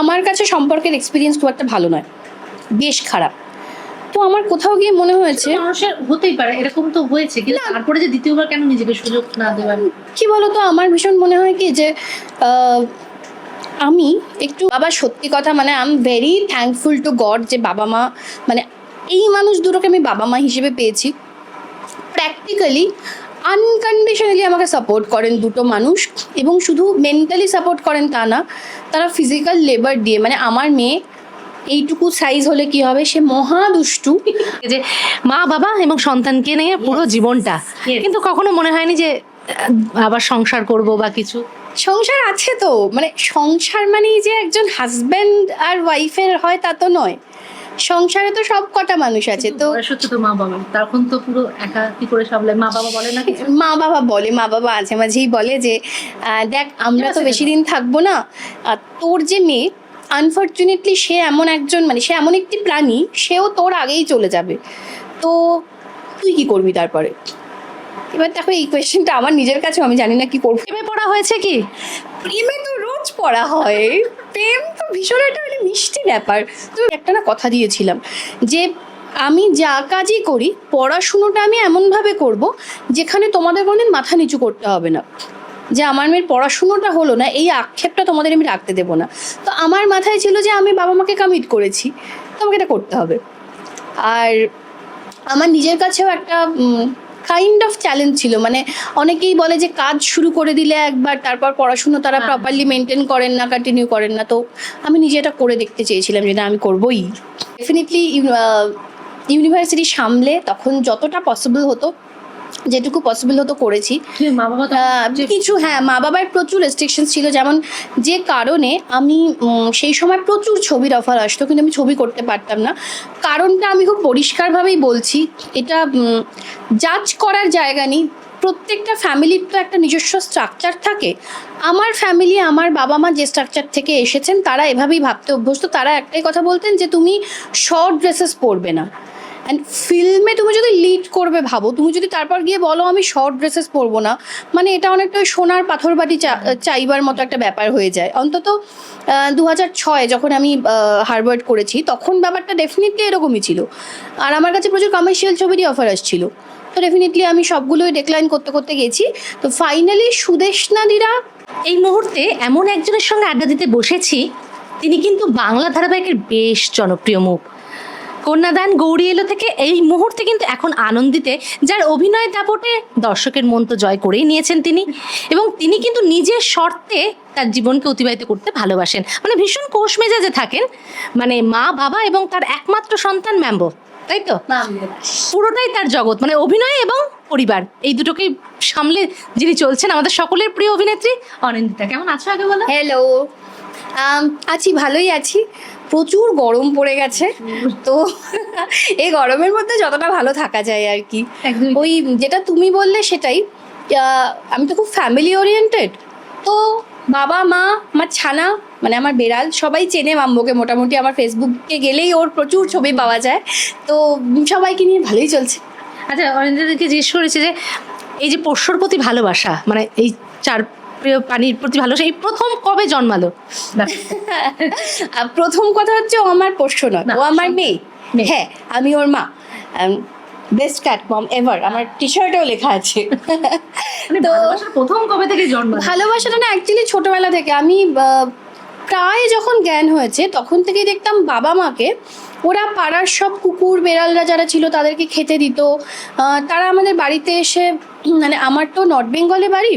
আমার কাছে সম্পর্কের এক্সপিরিয়েন্স খুব একটা ভালো নয়। বেশ খারাপ। তো আমার কোথাও গিয়ে মনে হয়েছে মানুষের হতেই পারে এরকম তো হয়েছে কিন্তু তারপরে যে দ্বিতীয়বার কেন নিজেকে সুযোগ না দেওয়ার? কি বলতো আমার ভীষণ মনে হয় কি যে আমি একটু বাবা সত্যি কথা মানে I am very thankful to God যে বাবা মা মানে এই মানুষ দুটোকে আমি বাবা মা হিসেবে পেয়েছি। প্র্যাকটিক্যালি আনকন্ডিশনালি আমাকে সাপোর্ট করেন দুটো মানুষ এবং শুধু মেন্টালি সাপোর্ট করেন তা না তারা ফিজিক্যাল লেবার দিয়ে মানে আমার মেয়ে এইটুকু সাইজ হলে কি হবে? সে মহা দুষ্টু। যে মা বাবা এবং সন্তানকে নিয়ে পুরো জীবনটা। কিন্তু কখনো মনে হয়নি যে আবার সংসার করব বা কিছু? সংসার আছে তো মানে সংসার মানেই যে একজন হাজব্যান্ড আর ওয়াইফের হয় তা তো নয়। সংসারে তো সব কটা মানুষ আছে তো মা বাবা তখন তো পুরো একা কি করে সামলায় মা বাবা বলে না মা বাবা বলে মা বাবা মাঝে মাঝেই বলে যে দেখ আমরা তো বেশি দিন থাকব না। আর তোর যে মেয়ে আনফর্চুনেটলি সে এমন একজন মানে সে এমন একটি প্রাণী সেও তোর আগেই চলে যাবে। তো তুই কি করবি তারপরে? এবার দেখো এই কোয়েশ্চেনটা আমার নিজের কাছেও আমি জানি না কি করব। প্রেমে পড়া হয়েছে কি? প্রেমে তো রোজ পড়া হয়। প্রেম তো ভীষণ একটা মানে মিষ্টি ব্যাপার। তো একটা না কথা দিয়েছিলাম যে, আমি যা কাজই করি, পড়াশুনোটা আমি এমনভাবে করব যেখানে তোমাদের কোনোদিন মাথা নিচু করতে হবে না। যে আমার মেয়ের পড়াশুনোটা হলো না, এই আক্ষেপটা তোমাদের আমি রাখতে দেবো না। তো আমার মাথায় ছিল যে, আমি বাবা মাকে কমিট করেছি তো আমাকে এটা করতে হবে। আর আমার নিজের কাছেও একটা কাইন্ড অফ চ্যালেঞ্জ ছিল। মানে অনেকেই বলে যে কাজ শুরু করে দিলে একবার তারপর পড়াশুনো তারা হ্যাঁ। প্রপারলি মেনটেন করেন না কন্টিনিউ করেন না। তো আমি নিজে এটা করে দেখতে চেয়েছিলাম যে না আমি করবোই। ডেফিনেটলি ইউনিভার্সিটি সামলে তখন যতটা পসিবল হতো যেটুকু পসিবল হতো করেছি। মা বাবা কিছু হ্যাঁ মা বাবার প্রচুর রেস্ট্রিকশনস ছিল যেমন যে কারণে আমি সেই সময় প্রচুর ছবির অফার আসতো কিন্তু আমি ছবি করতে পারতাম না। কারণটা আমি খুব পরিষ্কারভাবেই বলছি এটা জাজ করার জায়গা নেই। প্রত্যেকটা ফ্যামিলির তো একটা নিজস্ব স্ট্রাকচার থাকে। আমার ফ্যামিলি আমার বাবা মা যে স্ট্রাকচার থেকে এসেছেন তারা এভাবেই ভাবতে অভ্যস্ত। তারা একটাই কথা বলতেন যে তুমি শর্ট ড্রেসেস পরবে না। অ্যান্ড ফিল্মে তুমি যদি লিড করবে ভাবো, তুমি যদি তারপর গিয়ে বলো আমি শর্ট ড্রেসেস পরবো না মানে এটা অনেকটা সোনার পাথর বাটি চা- চাইবার মতো একটা ব্যাপার হয়ে যায়। অন্তত দু হাজার ছয় যখন আমি হারবার্ড করেছি, তখন ব্যাপারটা ডেফিনেটলি এরকমই ছিল। আর আমার কাছে প্রচুর কমার্শিয়াল ছবিরই অফার আসছিল। তো ডেফিনেটলি আমি সবগুলোই ডেক্লাইন করতে করতে গেছি। তো ফাইনালি সুদেশনাদিরা এই মুহূর্তে এমন একজনের সঙ্গে আড্ডা দিতে বসেছি, তিনি কিন্তু বাংলা ধারাবাহিকের বেশ জনপ্রিয় মুখ। কন্যাদান গৌরী এলো থেকে এই মুহূর্তে কিন্তু এখন আনন্দিতে যার অভিনয় দাপটে দর্শকের মন তো জয় করেই নিয়েছেন তিনি। এবং তিনি কিন্তু নিজের শর্তে তার জীবনকে অতিবাহিত করতে ভালোবাসেন। মানে ভীষণ কোষ মেজাজে থাকেন। মানে মা বাবা এবং তার একমাত্র সন্তান ম্যাম্বো তাই তো? পুরোটাই তার জগৎ মানে অভিনয় এবং পরিবার। এই দুটোকেই সামলে যিনি চলছেন আমাদের সকলের প্রিয় অভিনেত্রী অনিন্দিতা। কেমন আছো আগে বলো? হ্যালো আছি ভালোই আছি। প্রচুর গরম পড়ে গেছে। তো এই গরমের মধ্যে যতটা ভালো থাকা যায় আর কি। ওই যেটা তুমি বললে সেটাই। আমি তো খুব ফ্যামিলি ওরিয়েন্টেড তো বাবা মা আমার ছানা মানে আমার বেড়াল সবাই চেনে মাম্বোকে মোটামুটি। আমার ফেসবুকে গেলেই ওর প্রচুর ছবি পাওয়া যায়। তো সবাইকে নিয়ে ভালোই চলছে। আচ্ছা অনিন্দিতাকে জিজ্ঞেস করেছে যে এই যে পোষ্যর প্রতি ভালোবাসা মানে এই চার প্রিয় প্রাণীর প্রতি ভালোবাসা। এই প্রথম কবে জন্মালো? প্রথম কথা হচ্ছে ও আমার পোষ্য নয়। ও আমার মেয়ে। হ্যাঁ আমি ওর মা। বেস্ট ক্যাট মম এভার আমার টি শার্টেও লেখা আছে। মানে তো প্রথম কবে থেকে জন্মালো? ভালোবাসাটা না অ্যাকচুয়ালি ছোটবেলা থেকে। আমি প্রায় যখন জ্ঞান হয়েছে তখন থেকেই দেখতাম বাবা মাকে। ওরা পাড়ার সব কুকুর বেড়ালরা যারা ছিল তাদেরকে খেতে দিত। তারা আমাদের বাড়িতে এসে মানে আমার তো নর্থ বেঙ্গলে বাড়ি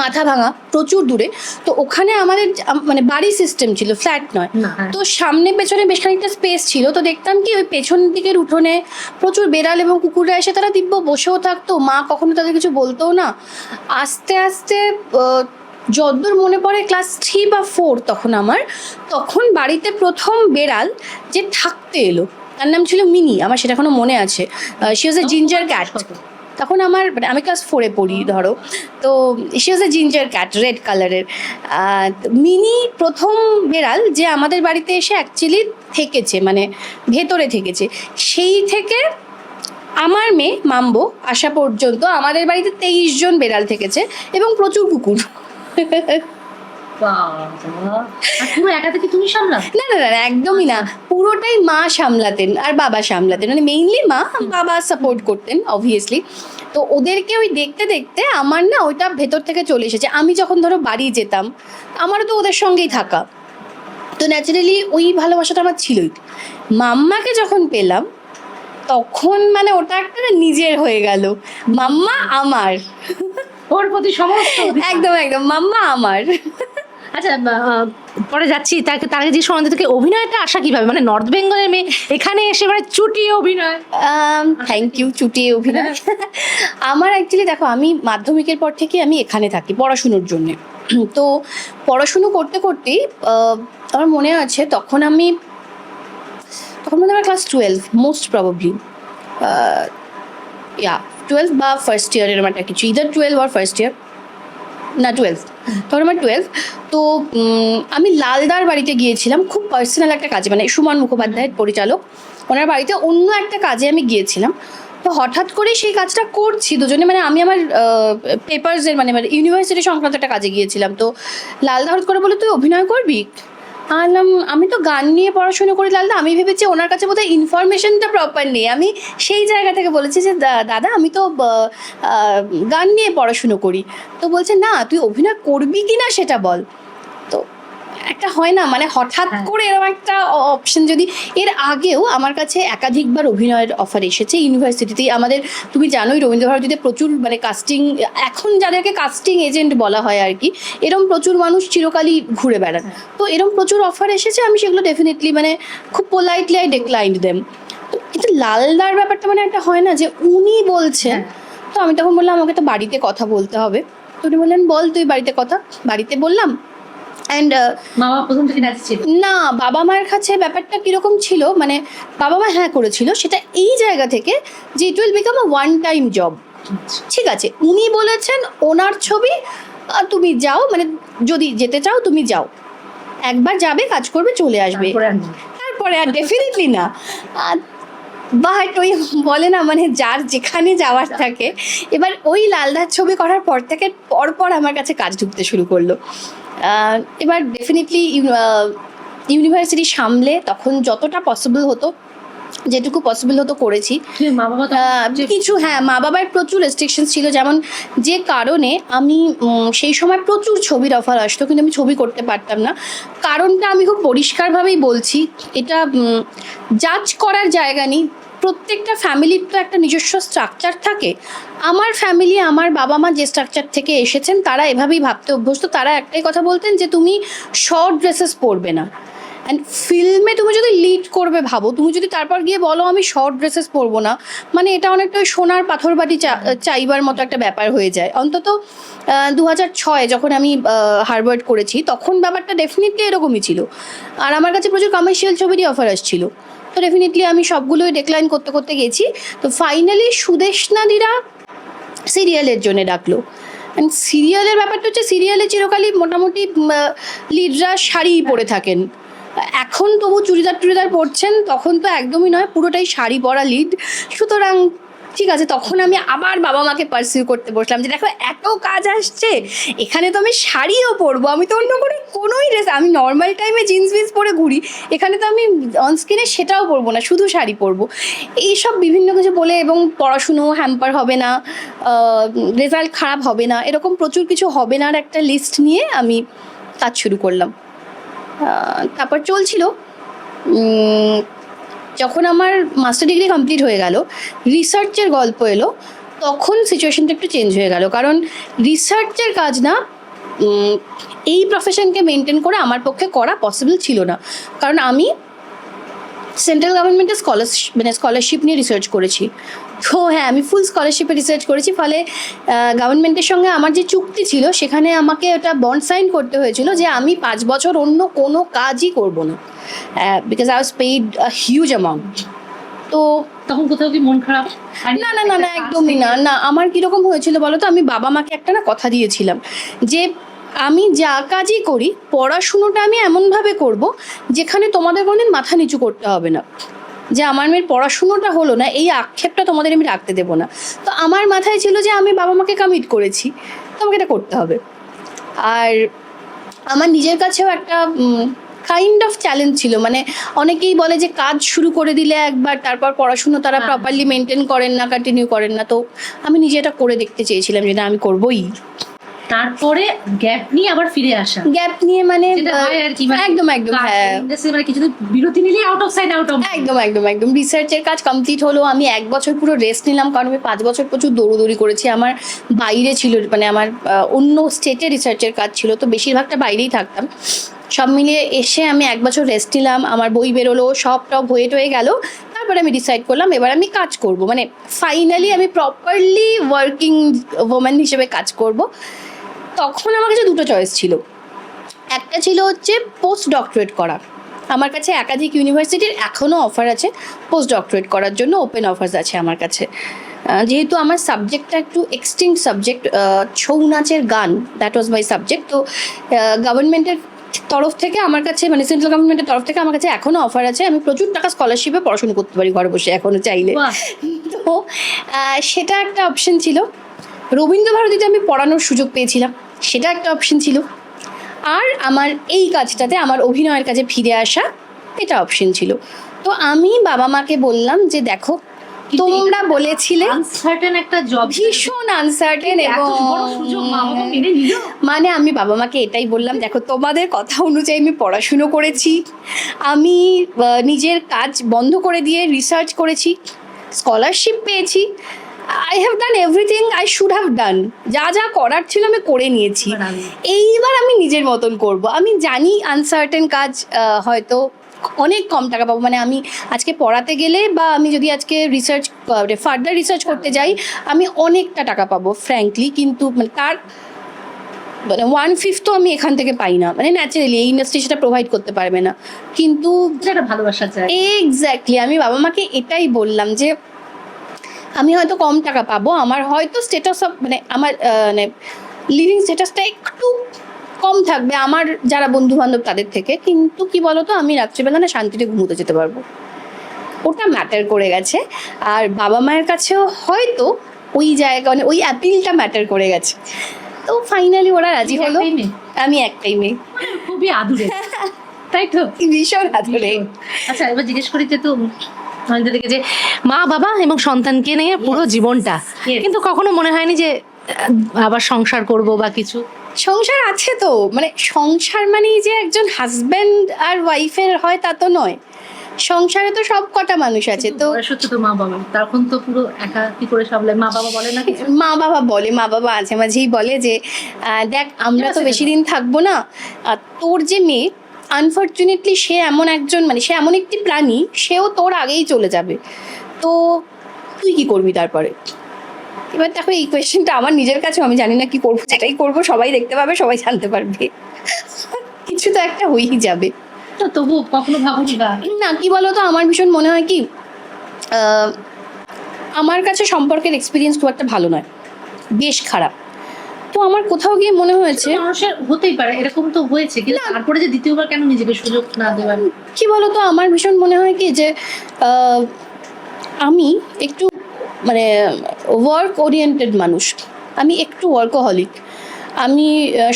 মাথা ভাঙা প্রচুর দূরে। তো ওখানে আমাদের মানে বাড়ি সিস্টেম ছিল ফ্ল্যাট নয়। হ্যাঁ। তো সামনে পেছনে বেশ খানিকটা স্পেস ছিল। তো দেখতাম কি ওই পেছন দিকের উঠোনে প্রচুর বেড়াল এবং কুকুররা এসে তারা দিব্য বসেও থাকতো। মা কখনো তাদের কিছু বলতো না। আস্তে আস্তে যদ্দূর মনে পড়ে ক্লাস থ্রি বা ফোর তখন আমার তখন বাড়িতে প্রথম বেড়াল যে থাকতে এলো। তার নাম ছিল মিনি। আমার সেটা এখনও মনে আছে। She was a ginger cat তখন আমার মানে আমি ক্লাস ফোরে পড়ি ধরো। তো সে হচ্ছে জিঞ্জার ক্যাট রেড কালারের মিনি প্রথম বেড়াল যে আমাদের বাড়িতে এসে অ্যাকচুয়ালি থেকেছে মানে ভেতরে থেকেছে। সেই থেকে আমার মেয়ে মাম্বো আসা পর্যন্ত আমাদের বাড়িতে তেইশ জন বেড়াল থেকেছে এবং প্রচুর কুকুর। পুরো একা থেকে তুমি সামলাও না না না একদমই না। পুরোটাই মা সামলাতেন আর বাবা সামলাতেন। মানে মেইনলি মা বাবা সাপোর্ট করতেন অবভিয়াসলি তো ওদেরকে ওই দেখতে দেখতে আমার না ওইটা ভেতর থেকে চলে এসেছে। আমি যখন ধরো বাড়ি যেতাম আমারও তো ওদের সঙ্গেই থাকা। তো ন্যাচারালি ওই ভালোবাসাটা আমার ছিলই। মাম্মাকে যখন পেলাম তখন মানে ওটা একটা নিজের হয়ে গেল। মাম্মা আমার। ওর প্রতি সমস্ত একদম একদম। মাম্মা আমার। আচ্ছা পরে যাচ্ছি। তাকে তার আগে যে সনন্দা থেকে অভিনয়টা আসা কীভাবে? মানে নর্থ বেঙ্গলের মেয়ে এখানে এসে মানে চুটি অভিনয়। থ্যাংক ইউ চুটিয়ে অভিনয়। আমার অ্যাকচুয়ালি দেখো, আমি মাধ্যমিকের পর থেকে আমি এখানে থাকি, পড়াশুনোর জন্য। তো পড়াশুনো করতে করতেই আমার মনে আছে, তখন আমি, তখন মনে আমার class twelve most probably yeah twelve বা ফার্স্ট ইয়ারের এরকম একটা কিছু ইদার টুয়েলভ আর ফার্স্ট ইয়ার না টুয়েলভ তখন আমার টুয়েলভ তো আমি লালদার বাড়িতে গিয়েছিলাম, খুব পার্সোনাল একটা কাজে মানে সুমন মুখোপাধ্যায়ের পরিচালক। ওনার বাড়িতে অন্য একটা কাজে আমি গিয়েছিলাম। তো হঠাৎ করে সেই কাজটা করছি দুজনে মানে আমি আমার পেপারসের মানে মানে ইউনিভার্সিটি সংক্রান্ত একটা কাজে গিয়েছিলাম। তো লালদা হঠাৎ করে বলে তুই অভিনয় করবি? আলাম আমি তো গান নিয়ে পড়াশোনা করি লালদা। আমি ভেবেছি ওনার কাছে বোধহয় ইনফরমেশনটা প্রপার নেই। আমি সেই জায়গা থেকে বলেছি যে, "দা- দাদা, আমি তো গান নিয়ে পড়াশুনো করি। তো বলছে, না, তুই অভিনয় করবি কি না সেটা বল। তো একটা হয় না মানে হঠাৎ হ্যাঁ। করে এরকম একটা অপশন যদি এর আগেও আমার কাছে একাধিকবার অভিনয়ের অফার এসেছে ইউনিভার্সিটিতেই আমাদের তুমি জানোই রবীন্দ্রভারতীতে প্রচুর মানে কাস্টিং এখন যাদেরকে কাস্টিং এজেন্ট বলা হয় আর কি এরম প্রচুর মানুষ চিরকালই ঘুরে বেড়ান। তো এরম প্রচুর অফার এসেছে আমি সেগুলো ডেফিনেটলি মানে খুব পোলাইটলি আই ডিক্লাইন্ড দেম তো কিন্তু লালদার ব্যাপারটা মানে একটা হয় না যে উনি বলছেন তো আমি তখন বললাম আমাকে তো বাড়িতে কথা বলতে হবে। তো উনি বললেন বল তুই বাড়িতে কথা বাড়িতে বললাম অ্যান্ড মা বাবা প্রথম থেকে রাজি ছিল না বাবা মায়ের কাছে ব্যাপারটা কীরকম ছিল মানে বাবা মা হ্যাঁ করেছিল সেটা এই জায়গা থেকে যে it will become a one time job ঠিক আছে উনি বলেছেন ওনার ছবি তুমি যাও মানে যদি যেতে চাও তুমি যাও। একবার যাবে কাজ করবে চলে আসবে। তারপরে আর ডেফিনেটলি না। বাট ওই বলে না মানে যার যেখানে যাওয়ার থাকে। এবার ওই লালদার ছবি করার পর থেকে পরপর আমার কাছে কাজ ঢুকতে শুরু করল। এবার ডেফিনেটলি ইউনিভার্সিটি সামলে তখন যতটা পসিবল হতো যেটুকু পসিবল হতো করেছি। কিছু হ্যাঁ মা বাবার প্রচুর রেস্ট্রিকশন ছিল যেমন যে কারণে আমি সেই সময় প্রচুর ছবির অফার আসতো কিন্তু আমি ছবি করতে পারতাম না। কারণটা আমি খুব পরিষ্কারভাবেই বলছি এটা জাজ করার জায়গা নেই। প্রত্যেকটা ফ্যামিলির তো একটা নিজস্ব স্ট্রাকচার থাকে। আমার ফ্যামিলি আমার বাবা মা যে স্ট্রাকচার থেকে এসেছেন, তারা এভাবেই ভাবতে অভ্যস্ত। তারা একটাই কথা বলতেন যে, তুমি শর্ট ড্রেসেস পরবে না। অ্যান্ড ফিল্মে তুমি যদি লিড করবে ভাবো, তুমি যদি তারপর গিয়ে বলো, আমি শর্ট ড্রেসেস পরবো না মানে এটা অনেকটা সোনার পাথর বাটি চা- চাইবার মতো একটা ব্যাপার হয়ে যায়। অন্তত দু হাজার ছয় যখন আমি হারবার্ড করেছি, তখন ব্যাপারটা ডেফিনেটলি এরকমই ছিল। আর আমার কাছে প্রচুর কমার্শিয়াল ছবিরই অফার আসছিল। তো ডেফিনেটলি আমি সবগুলোই ডেক্লাইন করতে করতে গেছি। তো ফাইনালি সুদেশনাদিরা সিরিয়ালের জন্য ডাকলো। অ্যান্ড সিরিয়ালের ব্যাপারটা হচ্ছে সিরিয়ালে চিরকালই মোটামুটি লিডরা শাড়ি পরে থাকেন। এখন তবু চুড়িদার টুড়িদার পরছেন, তখন তো একদমই নয়, পুরোটাই শাড়ি পরা লিড সুতরাং ঠিক আছে, তখন আমি আবার বাবা মাকে পারসিউ করতে বসলাম যে দেখো, এত কাজ আসছে, এখানে তো আমি শাড়িও পরবো, আমি তো অন্য করে কোনোই ড্রেস আমি নর্মাল টাইমে জিন্স ফিন্স পরে ঘুরি, এখানে তো আমি অনস্ক্রিনে সেটাও পরবো না, শুধু শাড়ি পরবো। এইসব বিভিন্ন কিছু বলে এবং পড়াশুনো হ্যাম্পার হবে না রেজাল্ট খারাপ হবে না, এরকম প্রচুর কিছু হবে না একটা লিস্ট নিয়ে আমি কাজ শুরু করলাম। তারপর চলছিল। যখন আমার মাস্টার ডিগ্রি কমপ্লিট হয়ে গেল রিসার্চের গল্প এলো, তখন সিচুয়েশনটা একটু চেঞ্জ হয়ে গেল। কারণ রিসার্চের কাজ না এই প্রফেশনকে মেনটেন করে আমার পক্ষে করা পসিবল ছিল না। কারণ আমি সেন্ট্রাল গভর্নমেন্টের স্কলারশিপ মানে স্কলারশিপ নিয়ে রিসার্চ করেছি। তো হ্যাঁ আমি ফুল স্কলারশিপে রিসার্চ করেছি ফলে গভর্নমেন্টের সঙ্গে আমার যে চুক্তি ছিল সেখানে আমাকে ওটা বন্ড সাইন করতে হয়েছিল যে আমি পাঁচ বছর অন্য কোনো কাজই করব না। Because I was paid a huge amount তো তখন কোথাও কি মন খারাপ? না না না না একদমই না না আমার কীরকম হয়েছিল বলো তো আমি বাবা মাকে একটা না কথা দিয়েছিলাম যে আমি যা কাজই করি পড়াশুনোটা আমি এমনভাবে করব যেখানে তোমাদের কোনোদিন মাথা নিচু করতে হবে না। যে আমার মেয়ের পড়াশুনোটা হলো না এই আক্ষেপটা তোমাদের আমি রাখতে দেবো না। তো আমার মাথায় ছিল যে আমি বাবা মাকে কমিট করেছি তো আমাকে এটা করতে হবে। আর আমার নিজের কাছেও একটা কাইন্ড অফ চ্যালেঞ্জ ছিল। মানে অনেকেই বলে যে কাজ শুরু করে দিলে একবার তারপর পড়াশুনো তারা হ্যাঁ। প্রপারলি মেনটেন করেন না কন্টিনিউ করেন না। তো আমি নিজে এটা করে দেখতে চেয়েছিলাম যে না আমি করবোই। তারপরে গ্যাপ নিয়ে আবার ফিরে আসা। গ্যাপ নিয়ে মানে মানে একদম একদম হ্যাঁ। মানে কিছুদিন বিরতি নিলে out of side out of একদম একদম একদম। রিসার্চের কাজ কমপ্লিট হলো আমি এক বছর পুরো রেস্ট নিলাম কারণ আমি পাঁচ বছর প্রচুর দৌড়োদৌড়ি করেছি। আমার বাইরে ছিল মানে আমার অন্য স্টেটে রিসার্চের কাজ ছিল তো বেশিরভাগটা বাইরেই থাকতাম। সব মিলিয়ে এসে আমি এক বছর রেস্ট নিলাম আমার বই বেরোলো সব টপ হয়ে টয়ে গেল। তারপরে আমি ডিসাইড করলাম এবার আমি কাজ করব। মানে ফাইনালি আমি প্রপারলি ওয়ার্কিং ওম্যান হিসেবে কাজ করব। তখন আমার কাছে দুটো চয়েস ছিল। একটা ছিল হচ্ছে পোস্ট ডক্টরেট করা। আমার কাছে একাধিক ইউনিভার্সিটির এখনও অফার আছে পোস্ট ডক্টরেট করার জন্য ওপেন অফার্স আছে আমার কাছে। যেহেতু আমার সাবজেক্টটা একটু এক্সটিংক্ট সাবজেক্ট ছৌ নাচের গান দ্যাট ওয়াজ মাই সাবজেক্ট তো গভর্নমেন্টের তরফ থেকে আমার কাছে মানে সেন্ট্রাল গভর্নমেন্টের তরফ থেকে আমার কাছে এখনও অফার আছে। আমি প্রচুর টাকা স্কলারশিপে পড়াশোনা করতে পারি ঘরে বসে এখনও চাইলে। তো সেটা একটা অপশন ছিল। রবীন্দ্রভারতীতে আমি পড়ানোর সুযোগ পেয়েছিলাম সেটা একটা অপশন ছিল। আর আমার এই কাজটাতে আমার অভিনয়ের কাজে ফিরে আসা এটা অপশন ছিল। তো আমি বাবা মাকে বললাম যে দেখো তোমরা বলেছিলে আনসার্টেন একটা জব ভীষণ আনসার্টেন এবং মানে আমি বাবা মাকে এটাই বললাম দেখো তোমাদের কথা অনুযায়ী আমি পড়াশুনো করেছি। আমি নিজের কাজ বন্ধ করে দিয়ে রিসার্চ করেছি স্কলারশিপ পেয়েছি I have done everything I should have done যা যা করার ছিল আমি করে নিয়েছি। এইবার আমি নিজের মতন করব। আমি জানি আনসার্টেন কাজ হয়তো অনেক কম টাকা পাবো। মানে আমি আজকে পড়াতে গেলে বা আমি যদি আজকে রিসার্চ ফার্দার রিসার্চ করতে যাই আমি অনেকটা টাকা পাবো ফ্র্যাঙ্কলি কিন্তু মানে তার মানে ওয়ান ফিফথও আমি এখান থেকে পাই না। মানে ন্যাচারালি এই ইন্ডাস্ট্রি সেটা প্রোভাইড করতে পারবে না। কিন্তু ভালোবাসা চাই। এক্স্যাক্টলি আমি বাবা মাকে এটাই বললাম যে আমি হয়তো কম টাকা পাবো। আমার হয়তো স্টেটাস অফ মানে আমার মানে লিভিং স্টেটাসটা একটু কম থাকবে আমার যারা বন্ধু বান্ধব তাদের থেকে। কিন্তু কি বলতো আমি রাত্রিবেলা না শান্তিতে ঘুমোতে যেতে পারব। ওটা ম্যাটার করে গেছে। আর বাবা মায়ের কাছেও হয়তো ওই জায়গা মানে ওই অ্যাপিলটা ম্যাটার করে গেছে। তো ফাইনালি ওরা রাজি হলো। আমি একটাই মেয়ে। খুবই আদুরে। তাই তো? ভীষণ আদরে। আচ্ছা এবার জিজ্ঞেস করি যে তো থেকে যে মা বাবা এবং সন্তানকে নিয়ে পুরো জীবনটা। কিন্তু কখনো মনে হয়নি যে আবার সংসার করব বা কিছু? সংসার আছে তো। মানে সংসার মানেই যে একজন হাজব্যান্ড আর ওয়াইফের হয় তা তো নয়। সংসারে তো সব কটা মানুষ আছে তো হচ্ছে তো মা বাবা। তখন তো পুরো একা কি করে সামলায় মা বাবা বলে না মা বাবা বলে মা বাবা মাঝে মাঝেই বলে যে আহ, দেখ আমরা তো বেশি দিন থাকব না। আর তোর যে মেয়ে আনফর্চুনেটলি সে এমন একজন মানে সে এমন একটি প্রাণী সেও তোর আগেই চলে যাবে। তো তুই কি করবি তারপরে? এবার দেখো এই কোয়েশ্চেনটা আমার নিজের কাছেও আমি জানি না কি করব যেটাই করব সবাই দেখতে পাবে সবাই জানতে পারবে। কিছু তো একটা হয়েই যাবে। তো তবু কখনো ভাবুনি না কি বলতো আমার ভীষণ মনে হয় কি আমার কাছে সম্পর্কের এক্সপিরিয়েন্স খুব একটা ভালো নয়। বেশ খারাপ। তো আমার কোথাও গিয়ে মনে হয়েছে মানুষের হতেই পারে এরকম তো হয়েছে। কিন্তু তারপরে যে দ্বিতীয়বার কেন নিজেকে সুযোগ না দেওয়ার? কি বলতো আমার ভীষণ মনে হয় কি যে আমি একটু মানে ওয়ার্ক ওরিয়েন্টেড মানুষ। আমি একটু ওয়ার্কোহলিক আমি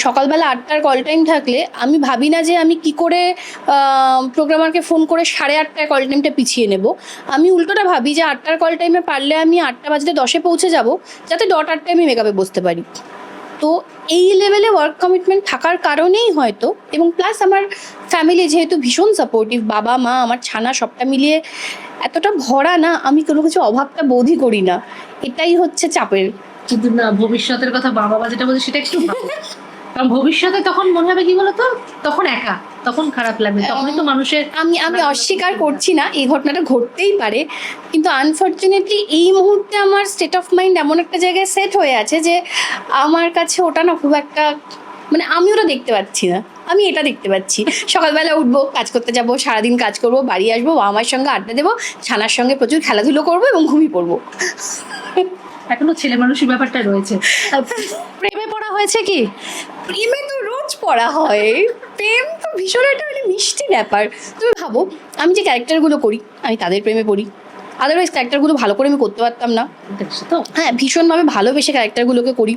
সকালবেলা আটটার কল টাইম থাকলে আমি ভাবি না যে আমি কি করে প্রোগ্রামারকে ফোন করে সাড়ে আটটায় কল টাইমটা পিছিয়ে নেব। আমি উল্টোটা ভাবি যে আটটার কল টাইমে পারলে আমি আটটা বাজতে দশে পৌঁছে যাব যাতে ডট আটটায় আমি মেকআপে বসতে পারি। তো এই লেভেলে ওয়ার্ক কমিটমেন্ট থাকার কারণেই হয়তো এবং প্লাস আমার ফ্যামিলি যেহেতু ভীষণ সাপোর্টিভ বাবা মা আমার ছানা সবটা মিলিয়ে এতটা ভরা না আমি কোনো কিছু অভাবটা বোধই করি না। এটাই হচ্ছে চাপের। কিন্তু না ভবিষ্যতের কথা বাবা মা যেটা বলছে সেটা একটু কারণ ভবিষ্যতে তখন মনে হবে কি বলতো? তখন একা তখন খারাপ লাগবে তখনই তো মানুষের আমি আমি অস্বীকার করছি না এই ঘটনাটা ঘটতেই পারে কিন্তু আনফর্চুনেটলি এই মুহূর্তে আমার স্টেট অফ মাইন্ড এমন একটা জায়গায় সেট হয়ে আছে যে আমার কাছে ওটা না খুব একটা মানে আমি ওটা দেখতে পাচ্ছি না আমি এটা দেখতে পাচ্ছি। সকালবেলা উঠবো কাজ করতে যাব সারাদিন কাজ করব বাড়ি আসব বাবা মায়ের সঙ্গে আড্ডা দেবো ছানার সঙ্গে প্রচুর খেলাধুলো করব এবং ঘুমিয়ে পড়ব। এখনও ছেলে মানুষের ব্যাপারটা রয়েছে। প্রেমে পড়া হয়েছে কি? প্রেমে তো রোজ পড়া হয়। প্রেম তো ভীষণ একটা মানে মিষ্টি ব্যাপার। তুমি ভাবো আমি যে ক্যারেক্টারগুলো করি আমি তাদের প্রেমে পড়ি। আদারওয়াইজ ক্যারেক্টারগুলো ভালো করে আমি করতে পারতাম না। তো? হ্যাঁ ভীষণভাবে ভালোবেসে ক্যারেক্টারগুলোকে করি।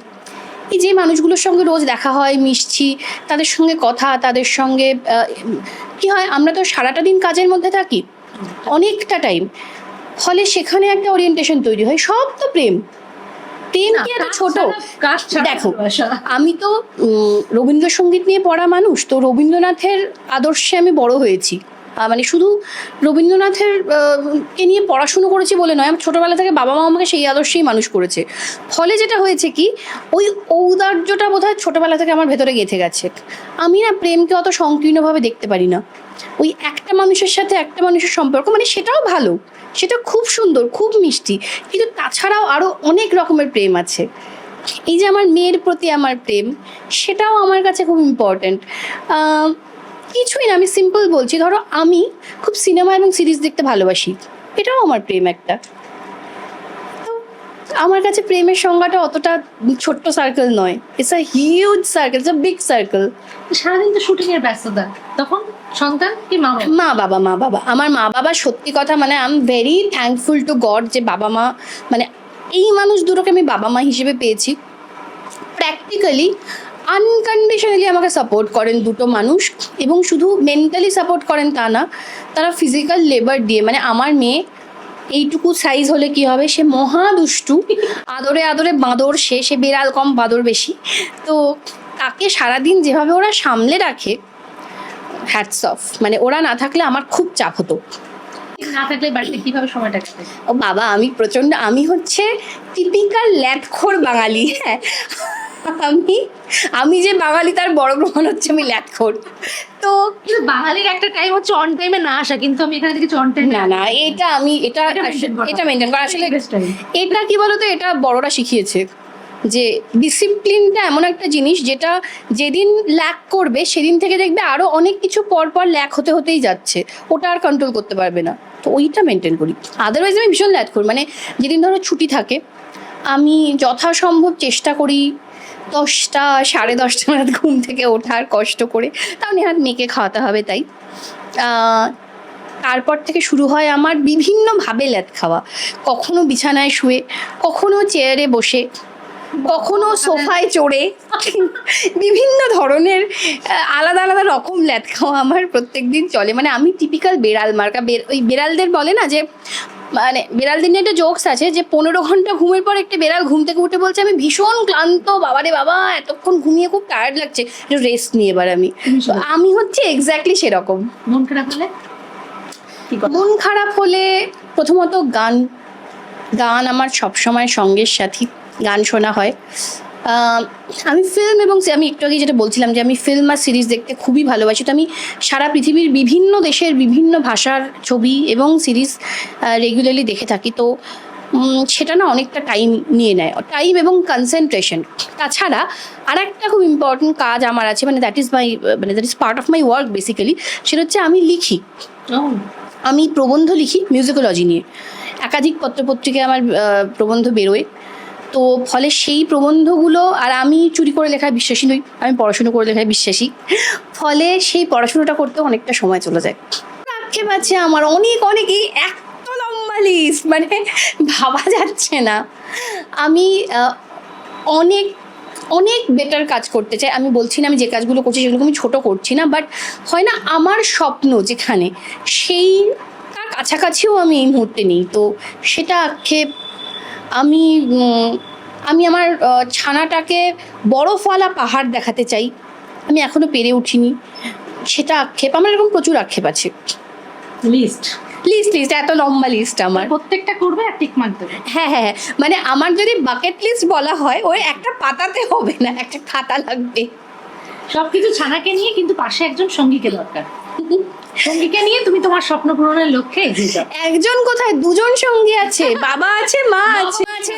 এই যে মানুষগুলোর সঙ্গে রোজ দেখা হয় মিশছি তাদের সঙ্গে কথা তাদের সঙ্গে কি হয় আমরা তো সারাটা দিন কাজের মধ্যে থাকি। অনেকটা টাইম ফলে সেখানে একটা ওরিয়েন্টেশন তৈরি হয়। সব তো প্রেম। প্রেম কি একটা ছোট? দেখো আমি তো রবীন্দ্রসঙ্গীত নিয়ে পড়া মানুষ তো রবীন্দ্রনাথের আদর্শে আমি বড় হয়েছি। মানে শুধু রবীন্দ্রনাথের কে নিয়ে পড়াশুনো করেছি বলে নয় আমার ছোটোবেলা থেকে বাবা মা আমাকে সেই আদর্শেই মানুষ করেছে। ফলে যেটা হয়েছে কি ওই ঔদার্যটা বোধ হয় ছোটোবেলা থেকে আমার ভেতরে গেঁথে গেছে। আমি না প্রেমকে অত সংকীর্ণভাবে দেখতে পারি না। ওই একটা মানুষের সাথে একটা মানুষের সম্পর্ক মানে সেটাও ভালো। সেটা খুব সুন্দর, খুব মিষ্টি। কিন্তু তাছাড়াও আরও অনেক রকমের প্রেম আছে। এই যে আমার মেয়ের প্রতি আমার প্রেম, সেটাও আমার কাছে খুব ইম্পর্ট্যান্ট কিছুই না, আমি সিম্পল বলছি। ধরো আমি খুব সিনেমা এবং সিরিজ দেখতে ভালোবাসি। এটাও আমার প্রেম একটা। আমার কাছে প্রেমের সংজ্ঞাটা অতটা ছোট্ট সার্কেল নয়। It's a huge circle it's a big circle সারাদিন তো শুটিং এর ব্যস্ততা। তখন সন্তান কি মা মা বাবা মা বাবা। আমার মা বাবা সত্যি কথা মানে I am very thankful to God যে বাবা মা মানে এই মানুষ দুটোকে আমি বাবা মা হিসেবে পেয়েছি। প্র্যাকটিক্যালি আনকন্ডিশনালি আমাকে সাপোর্ট করেন দুটো মানুষ এবং শুধু মেন্টালি সাপোর্ট করেন তা না তারা ফিজিক্যাল লেবার দিয়ে মানে আমার মেয়ে এইটুকু সাইজ হলে কি হবে? সে মহা দুষ্টু। আদরে আদরে বাঁদর, সে সে বিড়াল কম, বাঁদর বেশি। তো তাকে সারাদিন যেভাবে ওরা সামলে রাখে হ্যাটস অফ মানে ওরা না থাকলে আমার খুব চাপ হতো। না থাকলে বাড়িতে কীভাবে সময়টা কাটে ও বাবা আমি প্রচণ্ড আমি হচ্ছে টিপিক্যাল ল্যাটখোর বাঙালি হ্যাঁ। আমি আমি যে বাঙালি তার বড় প্রমাণ হচ্ছে আমি ল্যাটখোর। তো কিন্তু বাঙালির একটা টাইম হচ্ছে অন টাইমে না আসা কিন্তু আমি এখানে দেখেছি অন টাইম না না এটা আমি এটা এটা মেনটেন করা আসলে এটা কি বলতো এটা বড়রা শিখিয়েছে যে ডিসিপ্লিনটা এমন একটা জিনিস যেটা যেদিন ল্যাক করবে সেদিন থেকে দেখবে আরও অনেক কিছু পর পর ল্যাক হতে হতেই যাচ্ছে। ওটা আর কন্ট্রোল করতে পারবে না। তো ওইটা মেনটেন করি। আদারওয়াইজ আমি ভীষণ ল্যাক করি। মানে যেদিন ধরো ছুটি থাকে, আমি যথাসম্ভব চেষ্টা করি দশটা, সাড়ে দশটা নাগাদ ঘুম থেকে ওঠার কষ্ট করে। তাও নেহাত মেয়েকে খাওয়াতে হবে তাই। তারপর থেকে শুরু হয় আমার বিভিন্নভাবে ল্যাদ খাওয়া। কখনো বিছানায় শুয়ে, কখনো চেয়ারে বসে কখনো সোফায় চড়ে বিভিন্ন ধরনের আলাদা আলাদা রকম ল্যাদ খাওয়া আমার প্রত্যেক দিন চলে। মানে আমি টিপিক্যাল বেড়াল মার্কা ওই বেড়ালদের বলে না যে মানে বেড়ালদের নিয়ে একটা জোকস আছে যে পনেরো ঘণ্টা ঘুমের পর একটা বেড়াল ঘুম থেকে উঠে বলছে আমি ভীষণ ক্লান্ত বাবারে বাবা এতক্ষণ ঘুমিয়ে খুব টায়ার্ড লাগছে। একটু রেস্ট নিয়ে এবার আমি। আমি হচ্ছে এক্স্যাক্টলি সেরকম। মন খারাপ হলে? মন খারাপ হলে প্রথমত গান গান আমার সবসময় সঙ্গের সাথী। গান শোনা হয়। আমি ফিল্ম এবং আমি একটু আগে যেটা বলছিলাম যে আমি ফিল্ম আর সিরিজ দেখতে খুবই ভালোবাসি। তো আমি সারা পৃথিবীর বিভিন্ন দেশের বিভিন্ন ভাষার ছবি এবং সিরিজ রেগুলারলি দেখে থাকি। তো সেটা না অনেকটা টাইম নিয়ে নেয়। টাইম এবং কনসেন্ট্রেশন তাছাড়া আর একটা খুব ইম্পর্টেন্ট কাজ আমার আছে মানে দ্যাট ইজ মাই মানে that is part of my work basically সেটা হচ্ছে আমি লিখি। আমি প্রবন্ধ লিখি মিউজিকোলজি নিয়ে একাধিক পত্রপত্রিকায় আমার প্রবন্ধ বেরোয়। তো ফলে সেই প্রবন্ধগুলো আর আমি চুরি করে লেখায় বিশ্বাসী নই, আমি পড়াশুনো করে লেখায় বিশ্বাসী। ফলে সেই পড়াশুনোটা করতে অনেকটা সময় চলে যায়। আক্ষেপ আছে আমার অনেক অনেক এই এত লম্বা লিস্ট মানে ভাবা যাচ্ছে না। আমি অনেক অনেক বেটার কাজ করতে চাই। আমি বলছি না আমি যে কাজগুলো করছি সেগুলোকে আমি ছোটো করছি না বাট হয় না আমার স্বপ্ন যেখানে, সেই তার কাছাকাছিও আমি এই মুহূর্তে নেই। তো সেটা আক্ষেপ আমি আমি আমার ছানাটাকে বরফওয়ালা পাহাড় দেখাতে চাই। আমি এখনও পেরে উঠিনি। সেটা আক্ষেপ আমার এরকম প্রচুর আক্ষেপ আছে। লিস্ট? লিস্ট লিস্ট এত লম্বা লিস্ট আমার। প্রত্যেকটা করবে আর টিক মার্ক দেবে হ্যাঁ হ্যাঁ হ্যাঁ। মানে আমার যদি বাকেট লিস্ট বলা হয় ওই একটা পাতাতে হবে না একটা খাতা লাগবে। সবকিছু ছানাকে নিয়ে কিন্তু পাশে একজন সঙ্গীকে দরকার। সঙ্গীকে নিয়ে তুমি তোমার স্বপ্ন পূরণের লক্ষ্যে এগিয়ে যাও একজন কোথায়? দুজন সঙ্গী আছে। বাবা আছে মা আছে। আছে।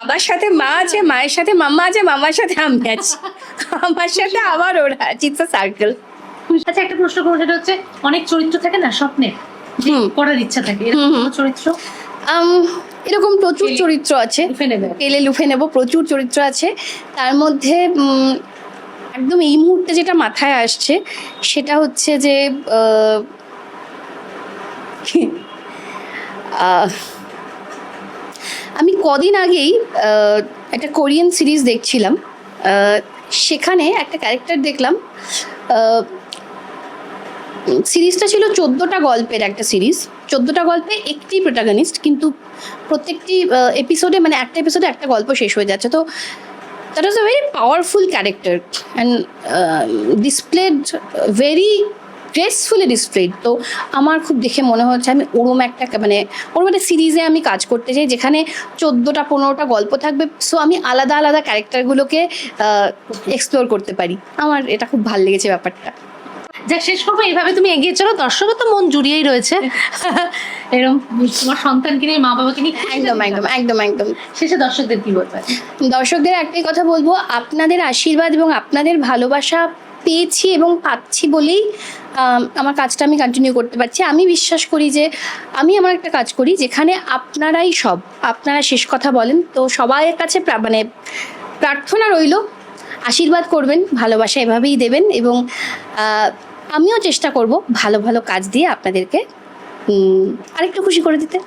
বাবার সাথে মা আছে মায়ের সাথে মামা আছে মামার সাথে আমি আছি। আমার সাথে আবার ওরা আছে ইটস সার্কেল আচ্ছা একটা প্রশ্ন করব সেটা হচ্ছে অনেক চরিত্র থাকে না স্বপ্নে? হুম। করার ইচ্ছা থাকে। এরকম হুম, হুম। কোনো চরিত্র? এরকম প্রচুর চরিত্র আছে। লুফে নেবে। পেলে লুফে নেব প্রচুর চরিত্র আছে। তার মধ্যে একদম এই মুহূর্তে যেটা মাথায় আসছে, সেটা হচ্ছে যে আমি কদিন আগেই একটা কোরিয়ান সিরিজ দেখছিলাম। সেখানে একটা ক্যারেক্টার দেখলাম। সিরিজটা ছিল চোদ্দোটা গল্পের একটা সিরিজ। চোদ্দোটা গল্পে একটি প্রোটাগনিস্ট কিন্তু প্রত্যেকটি এপিসোডে মানে একটা এপিসোডে একটা গল্প শেষ হয়ে যাচ্ছে। তো that was a very powerful character and displayed very gracefully displayed তো আমার খুব দেখে মনে হচ্ছে আমি ওরম একটা মানে ওরম একটা সিরিজে আমি কাজ করতে চাই যেখানে চোদ্দোটা, পনেরোটা গল্প থাকবে। সো আমি আলাদা আলাদা ক্যারেক্টারগুলোকে এক্সপ্লোর করতে পারি। আমার এটা খুব ভালো লেগেছে ব্যাপারটা। যাক শেষ করব এইভাবে তুমি এগিয়ে চলো। দর্শকও তো মন জুড়িয়েই রয়েছে। এরকম তোমার সন্তানকে নিয়ে মা বাবাকে নিয়ে একদম একদম একদম একদম। শেষে দর্শকদের কি বলবে? দর্শকদের একটাই কথা বলব আপনাদের আশীর্বাদ এবং আপনাদের ভালোবাসা পেয়েছি এবং পাচ্ছি বলেই আমার কাজটা আমি কন্টিনিউ করতে পারছি। আমি বিশ্বাস করি যে আমি আমার একটা কাজ করি যেখানে আপনারাই সব আপনারা শেষ কথা বলেন। তো সবাইয়ের কাছে মানে প্রার্থনা রইল আশীর্বাদ করবেন ভালোবাসা এভাবেই দেবেন এবং আহ, আমিও চেষ্টা করব ভালো ভালো কাজ দিয়ে আপনাদেরকে আরেকটু খুশি করে দিতে।